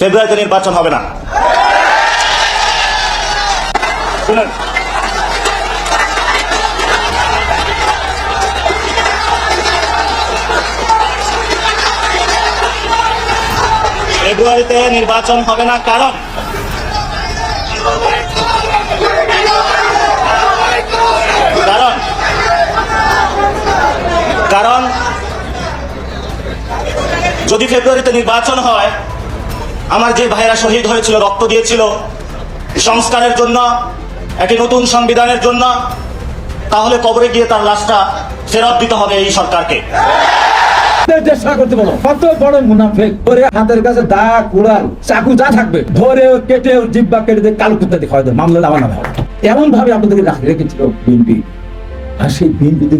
ফেব্রুয়ারিতে নির্বাচন হবে না। ফেব্রুয়ারিতে নির্বাচন হবে না কারণ কারণ কারণ যদি ফেব্রুয়ারিতে নির্বাচন হয় আমার যে ভাইয়েরা শহীদ হয়েছিল, রক্ত দিয়েছিল সংস্কারের জন্য, একটি নতুন সংবিধানের জন্য, তাহলে কবরে গিয়ে তার লাশটা ফেরত দিতে হবে এই সরকারকে। করতে কত বড় হাতের কাছে চাকু যা থাকবে ধরে কেটে কেটে আর সেই দিকে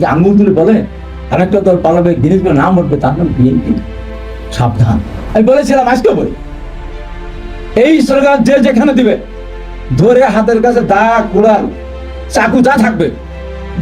বলে, আরেকটা দল পালাবে জিনিস নাম তার নাম সাবধান। আমি বলেছিলাম আজকে বই এই সরকার যে যেখানে দিবে, ধরে হাতের কাছে দা কুড়াল চাকু যা থাকবে,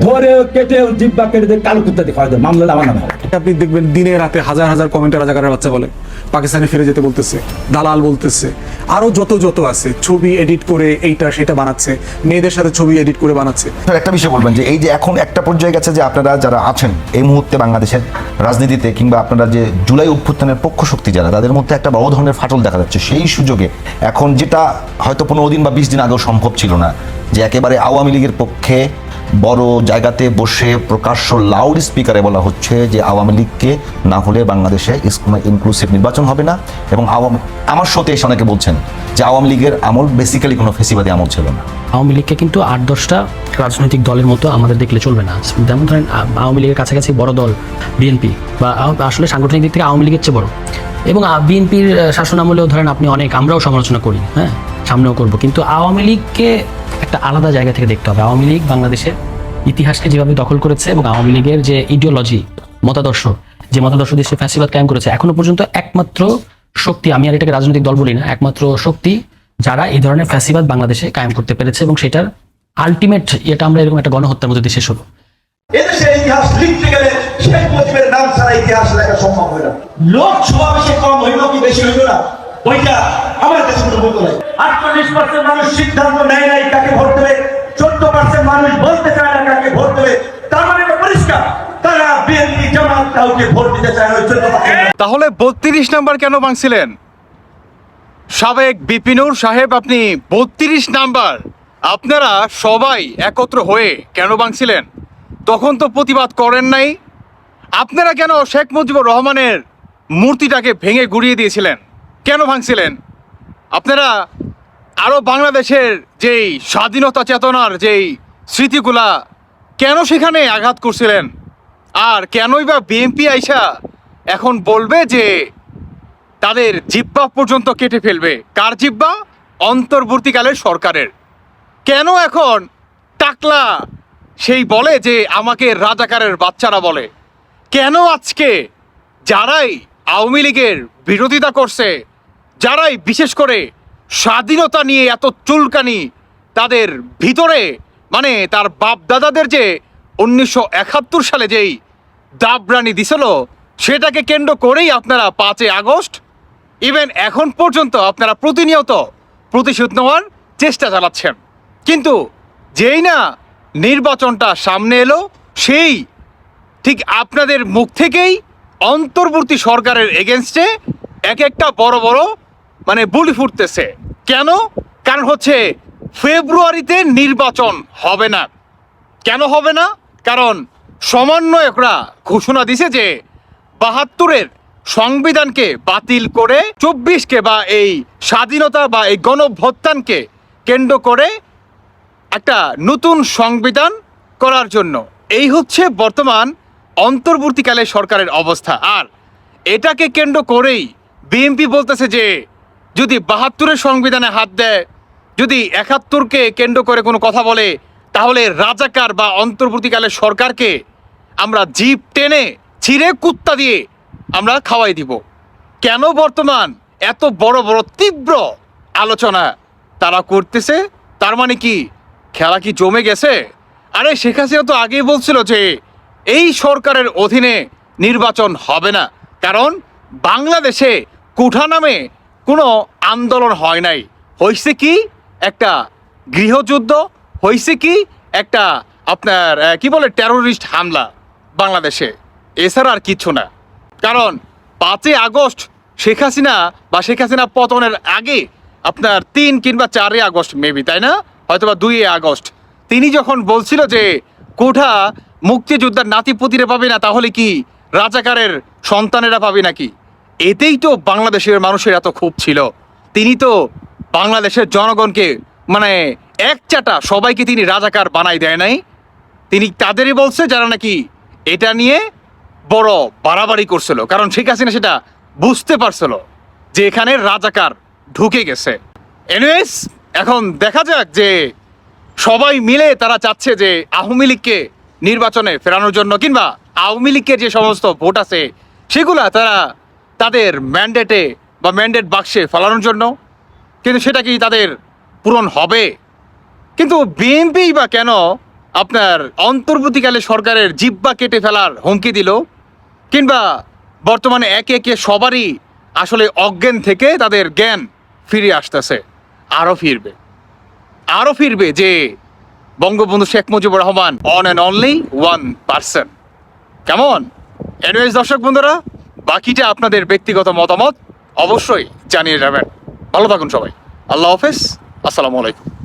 ধরে কেটে জিব্বা কেটে দিয়ে কালো কুত্তা দিয়ে খাওয়া দেয় মামলা আমার নাম আপনি দেখবেন দিনে রাতে হাজার হাজার কমেন্টে রাজাকারের বাচ্চা বলে। পাকিস্তানে ফিরে যেতে বলতেছে, দালাল বলতেছে, আরও যত যত আছে, ছবি এডিট করে এইটা সেটা বানাচ্ছে, মেয়েদের সাথে ছবি এডিট করে বানাচ্ছে। একটা বিষয় বলবেন যে এই যে এখন একটা পর্যায়ে গেছে যে আপনারা যারা আছেন, এই মুহূর্তে বাংলাদেশের রাজনীতিতে কিংবা আপনারা যে জুলাই অভ্যুত্থানের পক্ষ শক্তি যারা, তাদের মধ্যে একটা বড় ধরনের ফাটল দেখা যাচ্ছে। সেই সুযোগে এখন যেটা হয়তো পনেরো দিন বা বিশ দিন আগেও সম্ভব ছিল না, যে একেবারে আওয়ামী লীগের পক্ষে বড় জায়গাতে বসে প্রকাশ্য লাউড স্পিকারে বলা হচ্ছে যে আওয়ামী লীগকে না হলে বাংলাদেশে ইনক্লুসিভ নির্বাচন হবে না এবং আওয়ামী আমার সাথে এসে অনেকে বলছেন যে আওয়ামী লীগের আমল বেসিক্যালি কোনো ফেসিবাদী আমল ছিল না। আওয়ামী লীগকে কিন্তু আট দশটা রাজনৈতিক দলের মতো আমাদের দেখলে চলবে না। যেমন ধরেন আওয়ামী লীগের কাছাকাছি বড় দল বিএনপি বা আসলে সাংগঠনিক দিক থেকে আওয়ামী লীগের চেয়ে বড়। এবং বিএনপির শাসন আমলেও ধরেন আপনি অনেক, আমরাও সমালোচনা করি হ্যাঁ? সামনেও করব। কিন্তু আওয়ামী লীগকে একটা আলাদা জায়গা থেকে দেখতে হবে। আওয়ামী লীগ বাংলাদেশের ইতিহাসকে যেভাবে দখল করেছে এবং আওয়ামী লীগের যে ইডিওলজি মতাদর্শ, যে মতাদর্শ সে ফ্যাসিবাদ কায়েম করেছে, এখনও পর্যন্ত একমাত্র শক্তি, আমি আর এটাকে রাজনৈতিক দল বলি না, একমাত্র শক্তি যারা এই ধরনের ফ্যাসিবাদ বাংলাদেশে কায়েম করতে পেরেছে এবং সেটার আলটিমেট এটা আমরা এরকম একটা গণহত্যার মধ্যে শেষ হলো ইতিহাস লিখতে গেলে শেখ মুজিবের নাম ছাড়া ইতিহাস লেখা সম্ভব না। লোক সমাবেশে কম হইল কি বেশি হইল না? ওইটা আমার নাই। আটচল্লিশ পার্সেন্ট মানুষ সিদ্ধান্ত নেয় নাই ভোট দেবে। চোদ্দ পার্সেন্ট মানুষ বলতে চায় না ভোট দেবে। তার মানে পরিষ্কার। তারা বিএনপি জামাত কাউকে ভোট দিতে চায় না চোদ্দ তাহলে বত্রিশ নাম্বার কেন ভাঙছিলেন? সাবেক বিপিনুর সাহেব, আপনি বত্রিশ নাম্বার। আপনারা সবাই একত্র হয়ে কেন ভাঙছিলেন? তখন তো প্রতিবাদ করেন নাই। আপনারা কেন শেখ মুজিবুর রহমানের মূর্তিটাকে ভেঙে গুড়িয়ে দিয়েছিলেন? কেন ভাঙছিলেন? আপনারা আরও বাংলাদেশের যেই স্বাধীনতা চেতনার যেই স্মৃতিগুলা কেন সেখানে আঘাত করছিলেন? আর কেনই বা বিএনপি আইসা এখন বলবে যে তাদের জিব্বা পর্যন্ত কেটে ফেলবে? কার জিব্বা? অন্তর্বর্তীকালের সরকারের। কেন এখন টাকলা সেই বলে যে আমাকে রাজাকারের বাচ্চারা বলে? কেন আজকে যারাই আওয়ামী লীগের বিরোধিতা করছে যারাই বিশেষ করে স্বাধীনতা নিয়ে এত চুলকানি তাদের ভিতরে মানে তার বাপ দাদাদের যে উনিশশো একাত্তর সালে যেই দাবরানি দিছিল, সেটাকে কেন্দ্র করেই আপনারা পাঁচই আগস্ট ইভেন এখন পর্যন্ত আপনারা প্রতিনিয়ত প্রতিশোধ নেওয়ার চেষ্টা চালাচ্ছেন। কিন্তু যেই না নির্বাচনটা সামনে এলো, সেই ঠিক আপনাদের মুখ থেকেই অন্তর্বর্তী সরকারের এগেনস্টে এক একটা বড় বড় মানে বুলি ফুটতেছে। কেন? কারণ হচ্ছে ফেব্রুয়ারিতে নির্বাচন হবে না। কেন হবে না? কারণ সমন্বয়করা ঘোষণা দিছে যে বাহাত্তরের সংবিধানকে বাতিল করে চব্বিশকে বা এই স্বাধীনতা বা এই গণভ্যুত্থানকে কেন্দ্র করে একটা নতুন সংবিধান করার জন্য। এই হচ্ছে বর্তমান অন্তর্বর্তীকালে সরকারের অবস্থা। আর এটাকে কেন্দ্র করেই বিএনপি বলতেছে যে যদি বাহাত্তরের সংবিধানে হাত দেয়, যদি একাত্তরকে কেন্দ্র করে কোনো কথা বলে, তাহলে রাজাকার বা অন্তর্বর্তীকালের সরকারকে আমরা জিপ টেনে ছিঁড়ে কুত্তা দিয়ে আমরা খাওয়াই দিব। কেন বর্তমান এত বড় বড়, তীব্র আলোচনা তারা করতেছে? তার মানে কি, খেলা কি জমে গেছে? আরে শেখ হাসিনা তো আগেই বলছিল যে, এই সরকারের অধীনে নির্বাচন হবে না। কারণ বাংলাদেশে কুঠা নামে কোনো আন্দোলন হয় নাই। হয়েছে কি একটা গৃহযুদ্ধ হয়েছে কি একটা আপনার কি বলে টেরোরিস্ট হামলা বাংলাদেশে। এছাড়া আর কিচ্ছু না। কারণ পাঁচই আগস্ট শেখ হাসিনা বা শেখ হাসিনা পতনের আগে আপনার তিন কিংবা চারই আগস্ট মেবি তাই না? হয়তোবা দুই আগস্ট। তিনি যখন বলছিল যে কোঠা মুক্তিযোদ্ধার নাতিপুতিরে পাবে না, তাহলে কি রাজাকারের সন্তানেরা পাবে নাকি? এতেই তো বাংলাদেশের মানুষের এত ক্ষোভ ছিল। তিনি তো বাংলাদেশের জনগণকে মানে এক চাটা সবাইকে তিনি রাজাকার বানাই দেয় নাই। তিনি তাদেরই বলছে যারা নাকি এটা নিয়ে বড় বাড়াবাড়ি করছিল। কারণ শেখ হাসিনা সেটা বুঝতে পারছিল যে এখানে রাজাকার ঢুকে গেছে। এনিওয়েজ এখন দেখা যাক যে সবাই মিলে তারা চাচ্ছে যে আওয়ামী লীগকে নির্বাচনে ফেরানোর জন্য, কিংবা আওয়ামী লীগের যে সমস্ত ভোট আছে, সেগুলা তারা তাদের ম্যান্ডেটে বা ম্যান্ডেট বাক্সে ফেলানোর জন্য। কিন্তু সেটা কি তাদের পূরণ হবে? কিন্তু বিএনপি বা কেন আপনার অন্তর্বর্তীকালে সরকারের জিব্বা কেটে ফেলার হুমকি দিল? কিংবা বর্তমানে একে একে সবারই আসলে অজ্ঞান থেকে তাদের জ্ঞান ফিরে আসতেছে, আরও ফিরবে। আরও ফিরবে যে Bangabandhu Sheikh Mujibur Rahman one and only one person কেমন? এনওয়েজ দর্শক বন্ধুরা বাকিটা আপনাদের ব্যক্তিগত মতামত অবশ্যই জানিয়ে যাবেন। ভালো থাকুন সবাই। আল্লাহ হাফেজ। আসসালামু আলাইকুম।